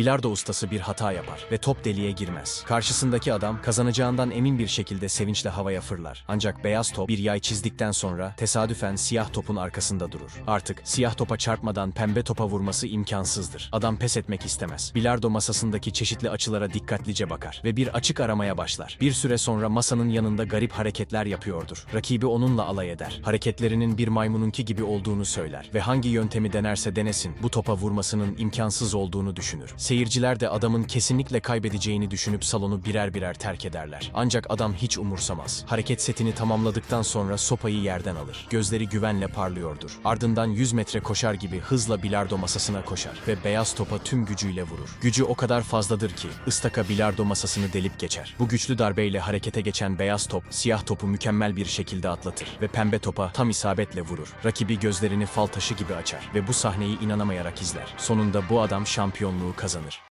Bilardo ustası bir hata yapar ve top deliğe girmez. Karşısındaki adam kazanacağından emin bir şekilde sevinçle havaya fırlar. Ancak beyaz top bir yay çizdikten sonra tesadüfen siyah topun arkasında durur. Artık siyah topa çarpmadan pembe topa vurması imkansızdır. Adam pes etmek istemez. Bilardo masasındaki çeşitli açılara dikkatlice bakar ve bir açık aramaya başlar. Bir süre sonra masanın yanında garip hareketler yapıyordur. Rakibi onunla alay eder. Hareketlerinin bir maymununki gibi olduğunu söyler ve hangi yöntemi denerse denesin bu topa vurmasının imkansız olduğunu düşünür. Seyirciler de adamın kesinlikle kaybedeceğini düşünüp salonu birer birer terk ederler. Ancak adam hiç umursamaz. Hareket setini tamamladıktan sonra sopayı yerden alır. Gözleri güvenle parlıyordur. Ardından 100 metre koşar gibi hızla bilardo masasına koşar ve beyaz topa tüm gücüyle vurur. Gücü o kadar fazladır ki ıstaka bilardo masasını delip geçer. Bu güçlü darbeyle harekete geçen beyaz top siyah topu mükemmel bir şekilde atlatır ve pembe topa tam isabetle vurur. Rakibi gözlerini fal taşı gibi açar ve bu sahneyi inanamayarak izler. Sonunda bu adam şampiyonluğu kazanır kazanır.